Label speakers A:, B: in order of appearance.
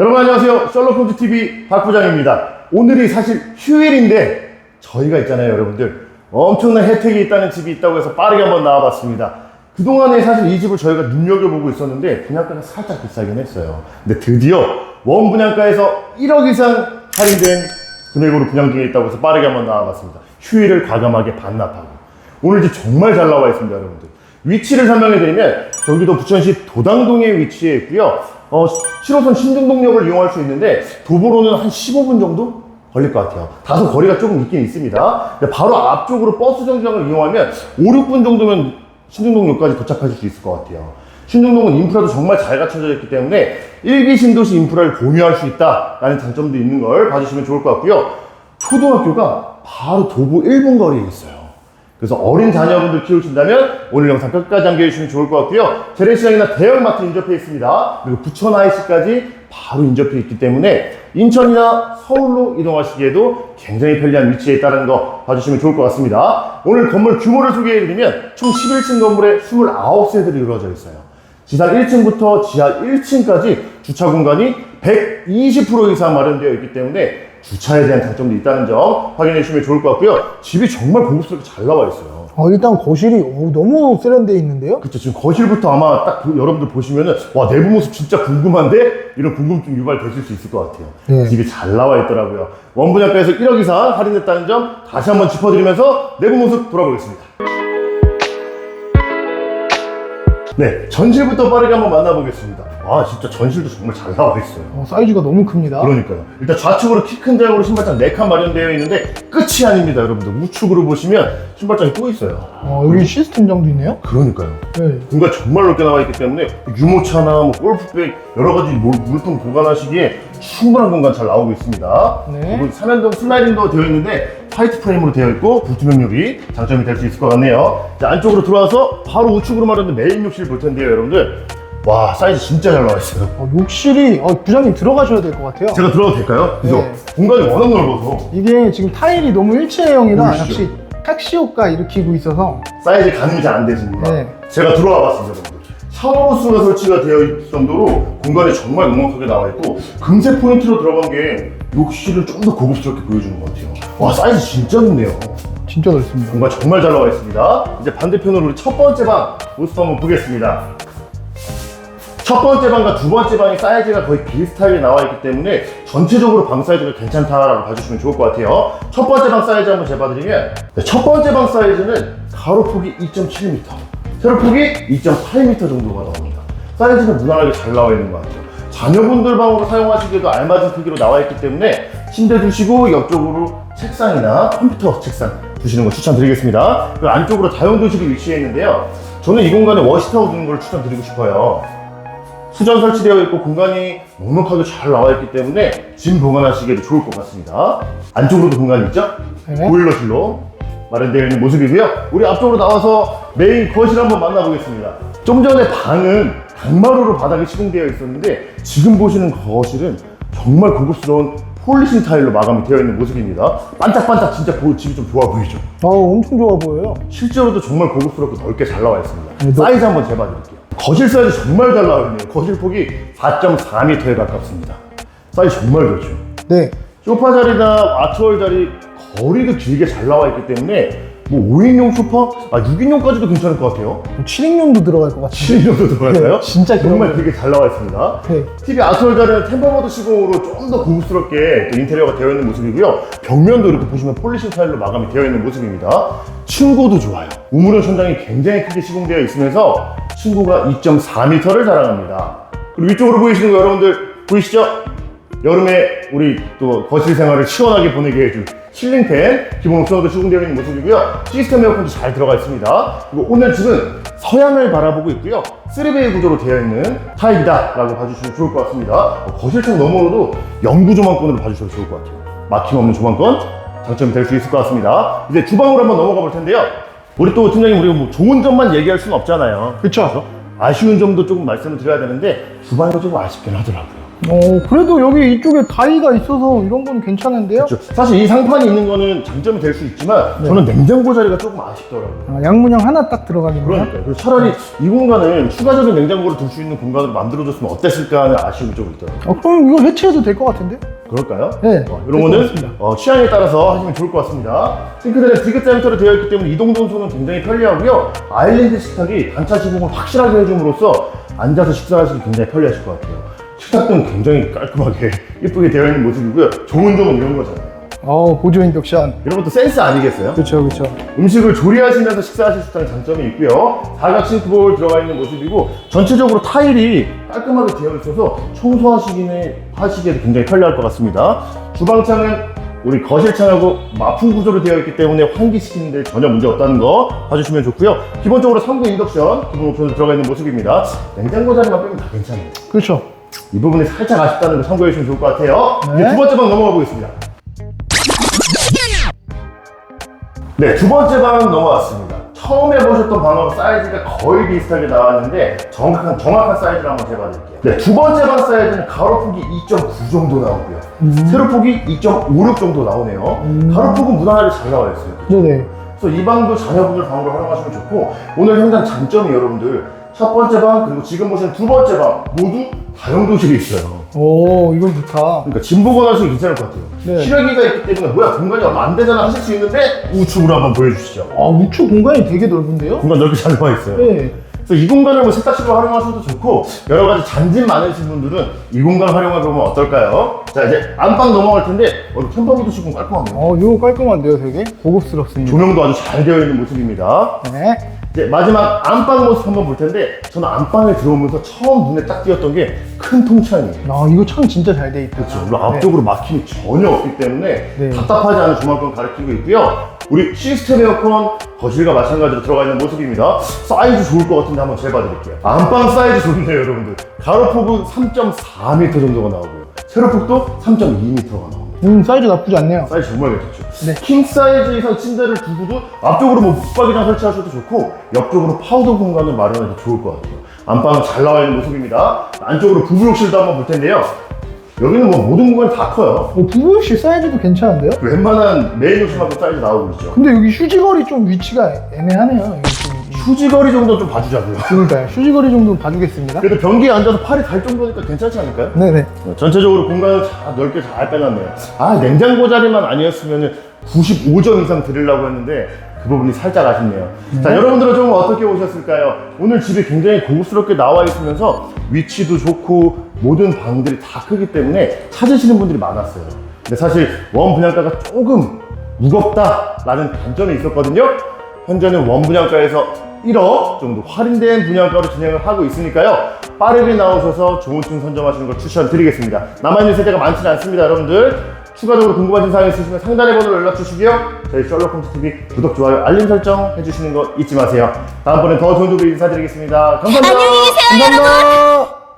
A: 여러분 안녕하세요. 셜록홈즈 TV 박 부장입니다. 오늘이 사실 휴일인데 저희가 있잖아요, 여러분들. 엄청난 혜택이 있다는 집이 있다고 해서 빠르게 한번 나와봤습니다. 그동안에 사실 이 집을 저희가 눈여겨보고 있었는데 분양가가 살짝 비싸긴 했어요. 근데 드디어 원 분양가에서 1억 이상 할인된 금액으로 분양 중에 있다고 해서 빠르게 한번 나와봤습니다. 휴일을 과감하게 반납하고 오늘 집 정말 잘 나와 있습니다, 여러분들. 위치를 설명해드리면 경기도 부천시 도당동에 위치해 있고요. 어, 7호선 신등동역을 이용할 수 있는데 도보로는 한 15분 정도 걸릴 것 같아요. 다소 거리가 조금 있긴 있습니다. 바로 앞쪽으로 버스 정류장을 이용하면 5, 6분 정도면 신등동역까지 도착하실 수 있을 것 같아요. 신등동은 인프라도 정말 잘 갖춰져 있기 때문에 일기 신도시 인프라를 공유할 수 있다라는 장점도 있는 걸 봐주시면 좋을 것 같고요. 초등학교가 바로 도보 1분 거리에 있어요. 그래서 어린 자녀분들 키우신다면 오늘 영상 끝까지 함께해주시면 좋을 것 같고요. 재래시장이나 대형마트 인접해 있습니다. 그리고 부천 IC까지 바로 인접해 있기 때문에 인천이나 서울로 이동하시기에도 굉장히 편리한 위치에 있다는 거 봐주시면 좋을 것 같습니다. 오늘 건물 규모를 소개해드리면 총 11층 건물에 29세들이 이루어져 있어요. 지상 1층부터 지하 1층까지 주차 공간이 120% 이상 마련되어 있기 때문에 주차에 대한 장점도 있다는 점 확인해 주시면 좋을 것 같고요. 집이 정말 고급스럽게 잘 나와 있어요.
B: 어, 일단 거실이 오, 너무 세련되어 있는데요?
A: 그쵸 지금 거실부터 아마 딱 보- 여러분들 보시면은 와 내부 모습 진짜 궁금한데 이런 궁금증 유발되실 수 있을 것 같아요.
B: 네.
A: 집이 잘 나와 있더라고요. 원분양가에서 1억 이상 할인됐다는 점 다시 한번 짚어드리면서 내부 모습 돌아보겠습니다. 네, 전실부터 빠르게 한번 만나보겠습니다. 아, 진짜 전실도 정말 잘 나와 있어요.
B: 어, 사이즈가 너무 큽니다.
A: 그러니까요. 일단 좌측으로 키큰 장으로 신발장 4칸 마련되어 있는데 끝이 아닙니다, 여러분들. 우측으로 보시면 신발장이 또 있어요.
B: 어, 여기 시스템장도 있네요?
A: 그러니까요.
B: 네.
A: 공간 정말 넓게 나와 있기 때문에 유모차나 뭐 골프백 여러 가지 물- 물품 보관하시기에 충분한 공간 잘 나오고 있습니다.
B: 네.
A: 그리고 삼연동 슬라이딩도 되어 있는데 화이트 프레임으로 되어 있고 불투명 유리 장점이 될 수 있을 것 같네요. 자, 안쪽으로 들어와서 바로 우측으로 마련된 메인 욕실 볼 텐데요, 여러분들. 와 사이즈 진짜 잘 나와 있어요.
B: 어, 욕실이, 어, 부장님 들어가셔야 될 것 같아요.
A: 제가 들어가도 될까요? 그래서
B: 네.
A: 공간이 워낙 넓어서
B: 이게 지금 타일이 너무 일체형이라
A: 보이시죠?
B: 역시 택시 효과 일으키고 있어서
A: 사이즈 가늠이 잘 안 되십니다.
B: 네.
A: 제가 들어와 봤습니다, 여러분들. 샤워부스가 설치가 되어 있을 정도로 공간이 정말 넉넉하게 나와 있고 금세 포인트로 들어간 게 욕실을 좀 더 고급스럽게 보여주는 것 같아요. 와 사이즈 진짜 좋네요.
B: 진짜 넓습니다.
A: 공간 정말 잘 나와 있습니다. 이제 반대편으로 우리 첫 번째 방 모습 한번 보겠습니다. 첫 번째 방과 두 번째 방의 사이즈가 거의 비슷하게 나와 있기 때문에 전체적으로 방 사이즈가 괜찮다라고 봐주시면 좋을 것 같아요. 첫 번째 방 사이즈 한번 재봐드리면 네, 첫 번째 방 사이즈는 가로폭이 2.7m, 세로폭이 2.8m 정도가 나옵니다. 사이즈는 무난하게 잘 나와 있는 것 같아요. 자녀분들 방으로 사용하시기에도 알맞은 크기로 나와 있기 때문에 침대 두시고 옆쪽으로 책상이나 컴퓨터 책상 두시는 거 추천드리겠습니다. 그리고 안쪽으로 다용도실이 위치해 있는데요. 저는 이 공간에 워시타워 두는 걸 추천드리고 싶어요. 수전 설치되어 있고 공간이 넉넉하게 잘 나와 있기 때문에 짐 보관하시기에도 좋을 것 같습니다. 안쪽으로도 공간이 있죠?
B: 네.
A: 보일러실로 마련되어 있는 모습이고요. 우리 앞쪽으로 나와서 메인 거실 한번 만나보겠습니다. 좀 전에 방은 강마루로 바닥에 시공되어 있었는데 지금 보시는 거실은 정말 고급스러운 폴리싱 타일로 마감이 되어 있는 모습입니다. 반짝반짝 진짜 보- 집이 좀 좋아 보이죠?
B: 어, 엄청 좋아 보여요.
A: 실제로도 정말 고급스럽고 넓게 잘 나와 있습니다.
B: 네, 너-
A: 사이즈 한번 재봐 드릴게요. 거실 사이즈 정말 잘 나와 있네요. 거실 폭이 4.4m에 가깝습니다. 사이즈 정말 좋죠.
B: 네.
A: 소파 자리나 아트월 자리 거리도 길게 잘 나와 있기 때문에 뭐 5인용 소파? 아 6인용까지도 괜찮을 것 같아요.
B: 7인용도 들어갈 것 같아요.
A: 7인용도 들어갈까요?
B: 네, 진짜
A: 정말. 되게 잘 나와 있습니다.
B: 네.
A: TV 아트월 자리는 템버모드 시공으로 좀 더 고급스럽게 또 인테리어가 되어 있는 모습이고요. 벽면도 이렇게 보시면 폴리싱 타일로 마감이 되어 있는 모습입니다. 층고도 좋아요. 우물형 천장이 굉장히 크게 시공되어 있으면서 층고가 2.4m를 자랑합니다. 그리고 위쪽으로 보이시는 거 여러분들 보이시죠? 여름에 우리 또 거실 생활을 시원하게 보내게 해줄 실링팬 기본 옵션으로 시공되어 있는 모습이고요. 시스템 에어컨도 잘 들어가 있습니다. 그리고 오늘 집은 서양을 바라보고 있고요. 3베이 구조로 되어 있는 타입이다 라고 봐주시면 좋을 것 같습니다. 어, 거실창 너머로도 영구 조망권으로 봐주셔도 좋을 것 같아요. 막힘없는 조망권 장점이 될 수 있을 것 같습니다. 이제 주방으로 한번 넘어가 볼 텐데요. 우리 또 팀장님 우리가 뭐 좋은 점만 얘기할 수는 없잖아요.
B: 그쵸.
A: 아쉬운 점도 조금 말씀을 드려야 되는데 주방이 좀 아쉽긴 하더라고요.
B: 어, 그래도 여기 이쪽에 다이가 있어서 이런 건 괜찮은데요?
A: 그렇죠. 사실 이 상판이 있는 거는 장점이 될 수 있지만
B: 네.
A: 저는 냉장고 자리가 조금 아쉽더라고요.
B: 아, 양문형 하나 딱 들어가겠네요.
A: 그러니까 그래서 차라리 이 공간을 추가적인 냉장고를 둘 수 있는 공간으로 만들어줬으면 어땠을까 하는 아쉬움이 좀 있더라고요.
B: 어, 그럼 이거 해체해도 될 것 같은데?
A: 그럴까요?
B: 네,
A: 어, 이런 거는. 어, 취향에 따라서 하시면 좋을 것 같습니다. 싱크대는 디귿 자미터로 되어 있기 때문에 이동 동소는 굉장히 편리하고요. 아일랜드 식탁이 단차 시공을 확실하게 해줌으로써 앉아서 식사하시기 굉장히 편리하실 것 같아요. 식탁은 굉장히 깔끔하게 예쁘게 되어 있는 모습이고요. 좋은 점은 이런 거잖아요.
B: 어, 보조 인덕션.
A: 이런 것도 센스 아니겠어요?
B: 그렇죠, 그렇죠.
A: 음식을 조리하시면서 식사하실 수 있다는 장점이 있고요. 사각 싱크볼 들어가 있는 모습이고 전체적으로 타일이 깔끔하게 되어 있어서 청소하시기에 하시기에도 굉장히 편리할 것 같습니다. 주방창은 우리 거실창하고 마풍 구조로 되어 있기 때문에 환기시키는데 전혀 문제 없다는 거 봐주시면 좋고요. 기본적으로 3구 인덕션 기본 옵션으로 들어가 있는 모습입니다. 냉장고 자리만 빼면 다 괜찮아요.
B: 그렇죠.
A: 이 부분이 살짝 아쉽다는 거 참고해 주시면 좋을 것 같아요.
B: 네.
A: 이제 두 번째 방 넘어가 보겠습니다. 네, 두 번째 방 넘어왔습니다. 처음에 보셨던 방하고 사이즈가 거의 비슷하게 나왔는데 정확한 정확한 사이즈를 한번 재봐드릴게요. 네, 두 번째 방 사이즈는 가로폭이 2.9 정도 나오고요. 세로폭이 2.56 정도 나오네요. 가로폭은 무난하게 잘 나와 있어요.
B: 네네.
A: 그래서 이 방도 자녀분들 방으로 활용하시면 좋고 오늘 현장 장점이 여러분들 첫 번째 방 그리고 지금 보시는 두 번째 방 모두 다용도실이 있어요.
B: 오, 이건 좋다.
A: 그러니까 짐 보관하시기 괜찮을 것 같아요.
B: 네.
A: 실외기가 있기 때문에 뭐야 공간이 얼마 안 되잖아 하실 수 있는데 우측으로 한번 보여주시죠.
B: 아, 우측 공간이 되게 넓은데요?
A: 공간 넓게 잘 나와 있어요.
B: 네.
A: 그래서 이 공간을 뭐 세탁실로 활용하셔도 좋고 여러 가지 잔짐 많으신 분들은 이 공간 활용해 보면 어떨까요? 자 이제 안방 넘어갈 텐데 어, 캠퍼기도 시공 깔끔하네요.
B: 어, 이거 깔끔한데요, 되게? 고급스럽습니다.
A: 조명도 아주 잘 되어 있는 모습입니다.
B: 네.
A: 이제 마지막 안방 모습 한번 볼 텐데 저는 안방에 들어오면서 처음 눈에 딱 띄었던 게 큰 통창이에요.
B: 아, 이거 창 진짜 잘 돼 있다.
A: 그렇죠. 물론 앞쪽으로 막힘이 전혀 없기 때문에
B: 네.
A: 답답하지 않은 조망권 가리키고 있고요. 우리 시스템 에어컨 거실과 마찬가지로 들어가 있는 모습입니다. 사이즈 좋을 것 같은데 한번 재봐 드릴게요. 안방 사이즈 좋네요, 여러분들. 가로폭은 3.4m 정도가 나오고요. 세로폭도 3.2m가 나옵니다.
B: 음, 사이즈 나쁘지 않네요.
A: 사이즈 정말 괜찮죠.
B: 네.
A: 킹 사이즈 이상 침대를 두고도 앞쪽으로 뭐 붙박이장 설치하셔도 좋고 옆쪽으로 파우더 공간을 마련해도 좋을 것 같아요. 안방은 잘 나와 있는 모습입니다. 안쪽으로 부부욕실도 한번 볼 텐데요. 여기는 뭐 모든 공간이 다 커요.
B: 어, 부부실 사이즈도 괜찮은데요?
A: 웬만한 메인 욕실만큼 사이즈 나오고 있죠.
B: 근데 여기 휴지거리 좀 위치가 애매하네요. 여기 좀.
A: 휴지거리 정도 좀 봐주자고요.
B: 그러니까요. 휴지거리 정도 봐주겠습니다.
A: 그래도 변기에 앉아서 팔이 갈 정도니까 괜찮지 않을까요?
B: 네네.
A: 전체적으로 공간을 잘 넓게 잘 빼놨네요. 아 냉장고 자리만 아니었으면 95점 이상 드리려고 했는데 그 부분이 살짝 아쉽네요. 자 여러분들은 좀 어떻게 오셨을까요? 오늘 집이 굉장히 고급스럽게 나와 있으면서 위치도 좋고 모든 방들이 다 크기 때문에 찾으시는 분들이 많았어요. 근데 사실 원 분양가가 조금 무겁다라는 단점이 있었거든요. 현재는 원 분양가에서 1억 정도 할인된 분양가로 진행을 하고 있으니까요. 빠르게 나오셔서 좋은 층 선점하시는 걸 추천드리겠습니다. 남아있는 세대가 많지는 않습니다, 여러분들. 추가적으로 궁금하신 사항 있으시면 상단의 번호로 연락 주시고요. 저희 셜록홈스 TV 구독, 좋아요, 알림 설정 해주시는 거 잊지 마세요. 다음번에 더 좋은 도구 인사드리겠습니다. 감사합니다.
C: 안녕히 계세요,
B: 감사합니다.